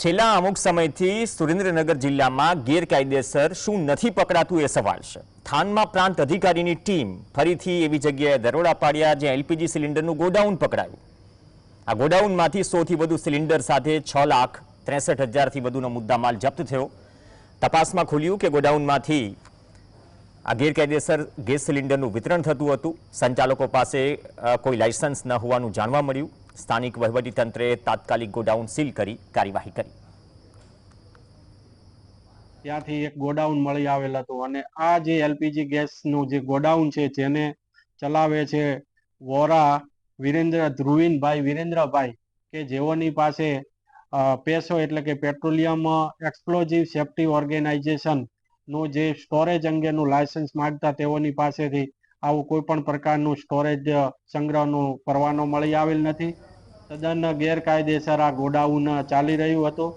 છેલ્લા અમુક સમયથી સુરેન્દ્રનગર જિલ્લામાં ગેરકાયદેસર શું નથી પકડાતું એ સવાલ છે. થાનમાં પ્રાંત અધિકારીની ટીમ ફરીથી એવી જગ્યાએ દરોડા પાડ્યા જ્યાં એલપીજી સિલિન્ડરનું ગોડાઉન પકડાયું. આ ગોડાઉનમાંથી સોથી વધુ સિલિન્ડર સાથે છ લાખ ત્રેસઠ હજારથી વધુનો મુદ્દામાલ જપ્ત થયો. તપાસમાં ખુલ્યું કે ગોડાઉનમાંથી આ ગેરકાયદેસર ગેસ સિલિન્ડરનું વિતરણ થતું હતું. સંચાલકો પાસે કોઈ લાયસન્સ ન હોવાનું જાણવા મળ્યું. સ્થાનિક વહીવટીતંત્રે તાત્કાલિક ગોડાઉન સીલ કરી, કાર્યવાહી કરી. ત્યાંથી એક ગોડાઉન મળી આવેલ હતું અને આ જે એલપીજી ગેસનું જે ગોડાઉન છે, જેને ચલાવે છે વોરા વિરેન્દ્ર, ધ્રુવીનભાઈ વિરેન્દ્રભાઈ, કે જેઓની પાસે પેસો એટલે કે પેટ્રોલિયમ એક્સપ્લોઝિવ સેફ્ટી ઓર્ગેનાઇઝેશનનું જે સ્ટોરેજ અંગેનું લાયસન્સ માંગતા તેઓની પાસેથી આવું કોઈ પણ પ્રકારનું સ્ટોરેજ સંગ્રહનું પરવાનો મળી આવેલ નથી. તદ્દન ગેરકાયદેસર આ ગોડાઉન ચાલી રહ્યું હતું.